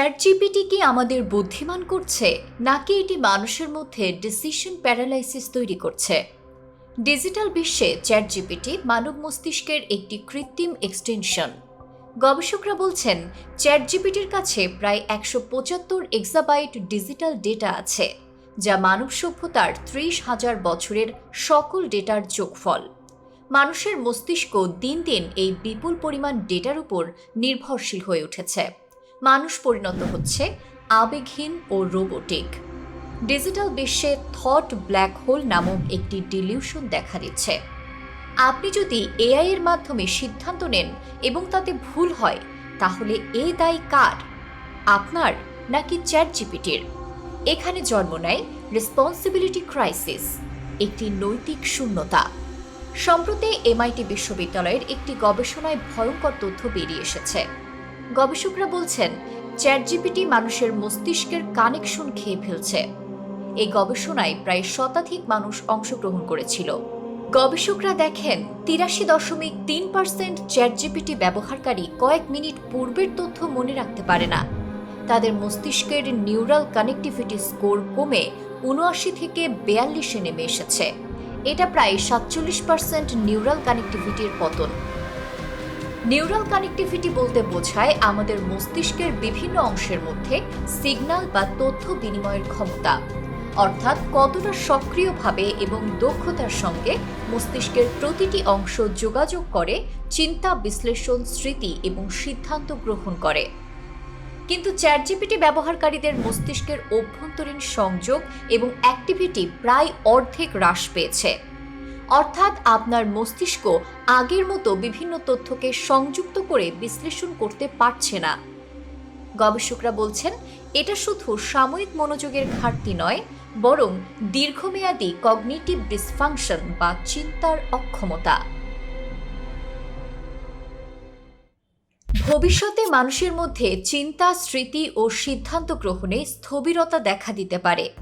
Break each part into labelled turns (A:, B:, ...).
A: Chat GPT কি আমাদের বুদ্ধিমান করছে, নাকি এটি মানুষের মধ্যে ডিসিশন প্যারালাইসিস তৈরি করছে? ডিজিটাল বিশ্বে চ্যাট জিপিটি মানব মস্তিষ্কের একটি কৃত্রিম এক্সটেনশন গবেষকরা বলছেন চ্যাট জিপিটির কাছে প্রায় একশো পঁচাত্তর এক্সাবাইট ডিজিটাল ডেটা আছে, যা মানব সভ্যতার ত্রিশ হাজার বছরের সকল ডেটার যোগফল। মানুষের মস্তিষ্ক দিন দিন এই বিপুল পরিমাণ ডেটার উপর নির্ভরশীল হয়ে উঠেছে। মানুষ পরিণত হচ্ছে আবেগহীন ও রোবোটিক। ডিজিটাল বিশ্বে থট ব্ল্যাক হোল নামক একটি ডিলিউশন দেখা দিচ্ছে। আপনি যদি এআই এর মাধ্যমে সিদ্ধান্ত নেন এবং তাতে ভুল হয়, তাহলে এ দায়ী কার? আপনার নাকি চ্যাট জিপিটির এখানে জন্ম নেয় রেসপন্সিবিলিটি ক্রাইসিস, একটি নৈতিক শূন্যতা। সম্প্রতি এমআইটি বিশ্ববিদ্যালয়ের একটি গবেষণায় ভয়ঙ্কর তথ্য বেরিয়ে এসেছে। গবেষকরা বলছেন চ্যাট জিপিটি মানুষের মস্তিষ্কের কানেকশন খেয়ে ফেলছে। এই গবেষণায় প্রায় শতাধিক মানুষ অংশগ্রহণ করেছিল। গবেষকরা দেখেন, তিরাশি দশমিক তিন পার্সেন্ট চ্যাট জিপিটি ব্যবহারকারী কয়েক মিনিট পূর্বের তথ্য মনে রাখতে পারে না। তাদের মস্তিষ্কের নিউরাল কানেক্টিভিটি স্কোর কমে উনআশি থেকে বেয়াল্লিশে নেমে এসেছে। এটা প্রায় সাতচল্লিশ পার্সেন্ট নিউরাল কানেক্টিভিটির পতন। নিউরাল কানেক্টিভিটি বলতে বোঝায় আমাদের মস্তিষ্কের বিভিন্ন অংশের মধ্যে সিগন্যাল বা তথ্য বিনিময়ের ক্ষমতা। অর্থাৎ কতটা সক্রিয়ভাবে এবং দক্ষতার সঙ্গে মস্তিষ্কের প্রতিটি অংশ যোগাযোগ করে, চিন্তা, বিশ্লেষণ, স্মৃতি এবং সিদ্ধান্ত গ্রহণ করে। কিন্তু চ্যাটজিপিটি ব্যবহারকারীদের মস্তিষ্কের অভ্যন্তরীণ সংযোগ এবং অ্যাক্টিভিটি প্রায় অর্ধেক হ্রাস পেয়েছে। অর্থাৎ আপনার মস্তিষ্ক আগের মতো বিভিন্ন তথ্যকে সংযুক্ত করে বিশ্লেষণ করতে পারছে না। গবেষকরা বলছেন, এটা শুধু সাময়িক মনোযোগের ঘাটতি নয়, বরং দীর্ঘমেয়াদী কগনিটিভ ডিসফাংশন বা চিন্তার অক্ষমতা। ভবিষ্যতে মানুষের মধ্যে চিন্তা, স্মৃতি ও সিদ্ধান্ত গ্রহণে স্থবিরতা দেখা দিতে পারে।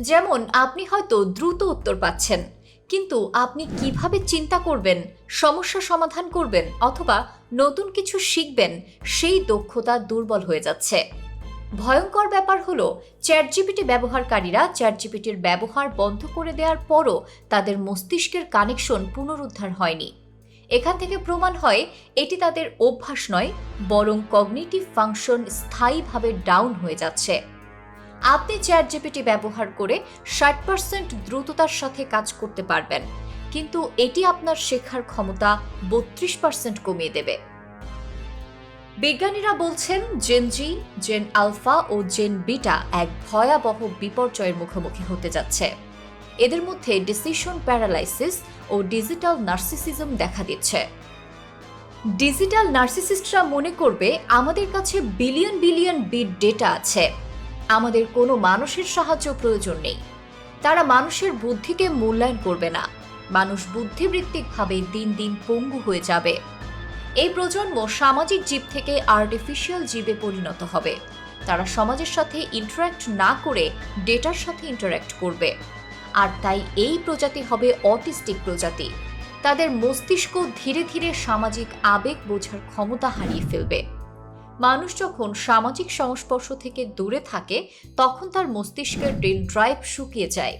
A: যেমন, আপনি হয়তো দ্রুত উত্তর পাচ্ছেন। কিন্তু আপনি কীভাবে চিন্তা করবেন, সমস্যা সমাধান করবেন অথবা নতুন কিছু শিখবেন, সেই দক্ষতা দুর্বল হয়ে যাচ্ছে। ভয়ঙ্কর ব্যাপার হলো চ্যাটজিপিটি ব্যবহারকারীরা চ্যাটজিপিটির ব্যবহার বন্ধ করে দেওয়ার পরও তাদের মস্তিষ্কের কানেকশন পুনরুদ্ধার হয়নি। এখান থেকে প্রমাণ হয়, এটি তাদের অভ্যাস নয়, বরং কগনিটিভ ফাংশন স্থায়ীভাবে ডাউন হয়ে যাচ্ছে। আপনি চ্যাট জিপিটি ব্যবহার করে ষাট পার্সেন্ট দ্রুততার সাথে কাজ করতে পারবেন। কিন্তু এটি আপনার শেখার ক্ষমতা বত্রিশ পার্সেন্ট কমিয়ে দেবে। বিজ্ঞানীরা বলছেন জেন জি জেন আলফা ও জেন বিটা এক ভয়াবহ বিপর্যয়ের মুখোমুখি হতে যাচ্ছে। এদের মধ্যে ডিসিশন প্যারালাইসিস ও ডিজিটাল নার্সিসিজম দেখা দিচ্ছে। ডিজিটাল নার্সিসিস্টরা মনে করবে, আমাদের কাছে বিলিয়ন বিলিয়ন বিট ডেটা আছে। আমাদের কোনো মানুষের সাহায্য প্রয়োজন নেই। তারা মানুষের বুদ্ধিকে মূল্যায়ন করবে না। মানুষ বুদ্ধিবৃত্তিকভাবে দিন দিন পঙ্গু হয়ে যাবে। এই প্রজন্ম সামাজিক জীব থেকে আর্টিফিশিয়াল জীবে পরিণত হবে। তারা সমাজের সাথে ইন্টারাক্ট না করে ডেটার সাথে ইন্টারাক্ট করবে। আর তাই এই প্রজাতি হবে অটিস্টিক প্রজাতি। তাদের মস্তিষ্ক ধীরে ধীরে সামাজিক আবেগ বোঝার ক্ষমতা হারিয়ে ফেলবে। মানুষ যখন সামাজিক সংস্পর্শ থেকে দূরে থাকে, তখন তার মস্তিষ্কের ডেন ড্রাইভ শুকিয়ে যায়।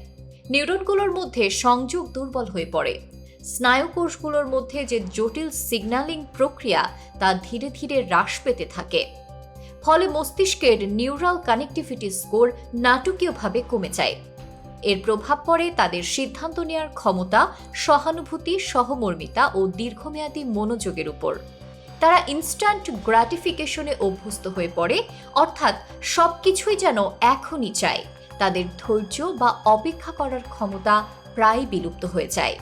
A: নিউরনগুলোর মধ্যে সংযোগ দুর্বল হয়ে পড়ে। স্নায়ুকোষগুলোর মধ্যে যে জটিল সিগন্যালিং প্রক্রিয়া, তা ধীরে ধীরে হ্রাস পেতে থাকে। ফলে মস্তিষ্কের নিউরাল কানেক্টিভিটি স্কোর নাটকীয়ভাবে কমে যায়। এর প্রভাব পড়ে তাদের সিদ্ধান্ত নেওয়ার ক্ষমতা, সহানুভূতি, সহমর্মিতা ও দীর্ঘমেয়াদী মনোযোগের উপর। তারা ইনস্ট্যান্ট গ্র্যাটিফিকেশনে অভ্যস্ত হয়ে পড়ে, অর্থাৎ সব কিছুই যেন এখনই চায়। তাদের ধৈর্য বা অপেক্ষা করার ক্ষমতা প্রায় বিলুপ্ত হয়ে যায়।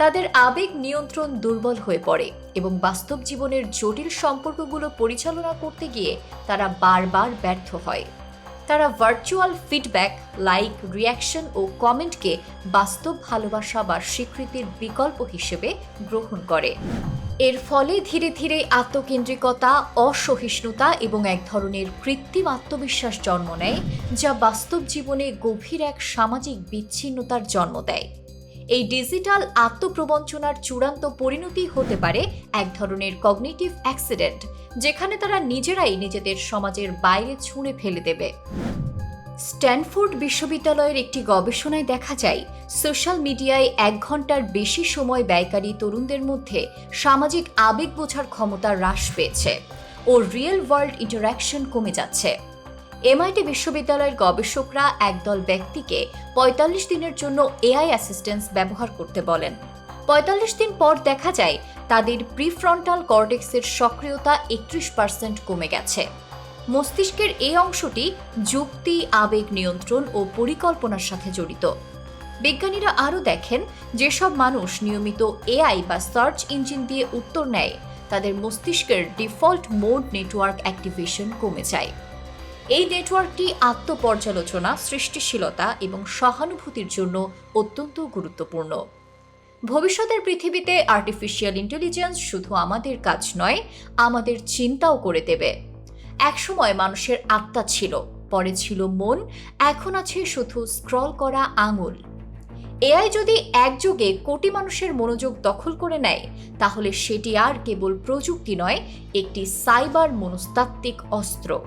A: তাদের আবেগ নিয়ন্ত্রণ দুর্বল হয়ে পড়ে এবং বাস্তব জীবনের জটিল সম্পর্কগুলো পরিচালনা করতে গিয়ে তারা বারবার ব্যর্থ হয়। তারা ভার্চুয়াল ফিডব্যাক লাইক রিয়াকশন ও কমেন্টকে বাস্তব ভালোবাসা বা স্বীকৃতির বিকল্প হিসেবে গ্রহণ করে। এর ফলে ধীরে ধীরে আত্মকেন্দ্রিকতা, অসহিষ্ণুতা এবং এক ধরনের কৃত্রিম আত্মবিশ্বাস জন্ম নেয়, যা বাস্তব জীবনে গভীর এক সামাজিক বিচ্ছিন্নতার জন্ম দেয়। এই ডিজিটাল আত্মপ্রবঞ্চনার চূড়ান্ত পরিণতি হতে পারে এক ধরনের কগনিটিভ অ্যাক্সিডেন্ট, যেখানে তারা নিজেরাই নিজেদের সমাজের বাইরে ছুঁড়ে ফেলে দেবে। স্ট্যানফোর্ড বিশ্ববিদ্যালয়ের একটি গবেষণায় দেখা যায়, সোশ্যাল মিডিয়ায় এক ঘণ্টার বেশি সময় ব্যয়কারী তরুণদের মধ্যে সামাজিক আবেগ বোঝার ক্ষমতা হ্রাস পেয়েছে ও রিয়েল ওয়ার্ল্ড ইন্টারাকশন কমে যাচ্ছে। এমআইটি বিশ্ববিদ্যালয়ের গবেষকরা একদল ব্যক্তিকে পঁয়তাল্লিশ দিনের জন্য এআই অ্যাসিস্ট্যান্স ব্যবহার করতে বলেন। পঁয়তাল্লিশ দিন পর দেখা যায়, তাদের প্রিফ্রন্টাল কর্টেক্সের সক্রিয়তা একত্রিশ পার্সেন্ট কমে গেছে। মস্তিষ্কের এই অংশটি যুক্তি, আবেগ নিয়ন্ত্রণ ও পরিকল্পনার সাথে জড়িত। বিজ্ঞানীরা আরও দেখেন, যেসব মানুষ নিয়মিত এআই বা সার্চ ইঞ্জিন দিয়ে উত্তর নেয়, তাদের মস্তিষ্কের ডিফল্ট মোড নেটওয়ার্ক অ্যাক্টিভেশন কমে যায়। এই নেটওয়ার্কটি আত্মপর্যালোচনা, সৃষ্টিশীলতা এবং সহানুভূতির জন্য অত্যন্ত গুরুত্বপূর্ণ। ভবিষ্যতের পৃথিবীতে আর্টিফিশিয়াল ইন্টেলিজেন্স শুধু আমাদের কাজ নয়, আমাদের চিন্তাও করে দেবে। একসময় মানুষের আত্মা ছিল, পরে ছিল মন, এখন আছে শুধু স্ক্রল করা আঙুল। এআই যদি একযোগে কোটি মানুষের মনোযোগ দখল করে নেয়, তাহলে সেটি আর কেবল প্রযুক্তি নয়, একটি সাইবার মনস্তাত্ত্বিক অস্ত্র।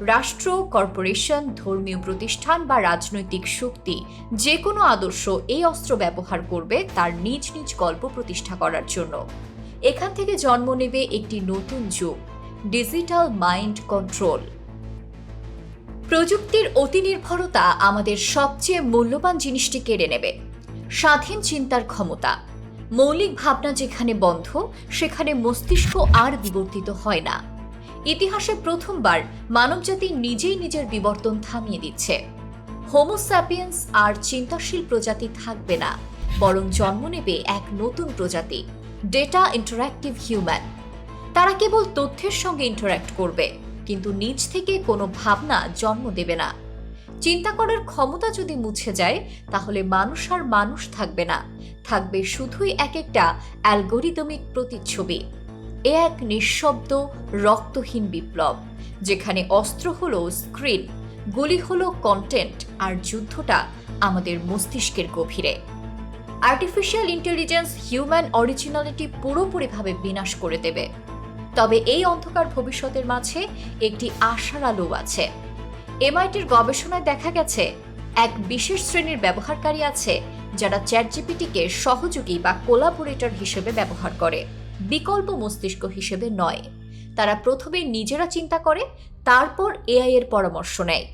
A: রাষ্ট্র, কর্পোরেশন, ধর্মীয় প্রতিষ্ঠান বা রাজনৈতিক শক্তি যে কোনো আদর্শ এই অস্ত্র ব্যবহার করবে তার নিজ নিজ গল্প প্রতিষ্ঠা করার জন্য। এখান থেকে জন্ম নেবে একটি নতুন যুগ। Digital mind control. প্রযুক্তির অতি নির্ভরতা আমাদের সবচেয়ে মূল্যবান জিনিসটি কেড়ে নেবে। স্বাধীন চিন্তার ক্ষমতা। মৌলিক ভাবনা যেখানে বন্ধ, সেখানে মস্তিষ্ক আর বিবর্তিত হয় না। ইতিহাসে প্রথমবার মানবজাতি নিজেই নিজের বিবর্তন থামিয়ে দিচ্ছে। হোমোস্যাপিয়েন্স আর চিন্তাশীল প্রজাতি থাকবে না, বরং জন্ম নেবে এক নতুন প্রজাতি ডেটা ইন্টারাক্টিভ হিউম্যান তারা কেবল তথ্যের সঙ্গে ইন্টারাক্ট করবে, কিন্তু নিজ থেকে কোনো ভাবনা জন্ম দেবে না। চিন্তা করার ক্ষমতা যদি মুছে যায়, তাহলে মানুষ আর মানুষ থাকবে না। থাকবে শুধুই এক একটা অ্যালগোরিদমিক প্রতিচ্ছবি। এ এক নিঃশব্দ, রক্তহীন বিপ্লব, যেখানে অস্ত্র হলো স্ক্রিন গুলি হলো কন্টেন্ট আর যুদ্ধটা আমাদের মস্তিষ্কের গভীরে। আর্টিফিশিয়াল ইন্টেলিজেন্স হিউম্যান অরিজিনালিটি পুরোপুরিভাবে বিনাশ করে দেবে। তবে এই অন্ধকার ভবিষ্যতের মাঝে একটি আশার আলো আছে। এমআইটির গবেষণায় দেখা গেছে, এক বিশেষ শ্রেণির ব্যবহারকারী আছে যারা চ্যাটজিপিটিকে সহযোগী বা কোলাবোরেটর হিসেবে ব্যবহার করে, বিকল্প মস্তিষ্ক হিসেবে নয়। তারা প্রথমে নিজেরা চিন্তা করে, তারপর এআই এর পরামর্শ নেয়।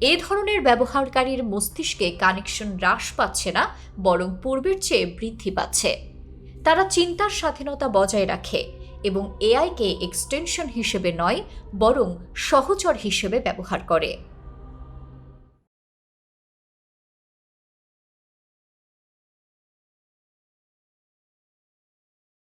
A: এ ধরনের ব্যবহারকারীর মস্তিষ্কে কানেকশন হ্রাস পাচ্ছে না, বরং পূর্বের চেয়ে বৃদ্ধি পাচ্ছে। তারা চিন্তার স্বাধীনতা বজায় রাখে এবং এআইকে এক্সটেনশন হিসেবে নয় বরং সহচর হিসেবে ব্যবহার করে।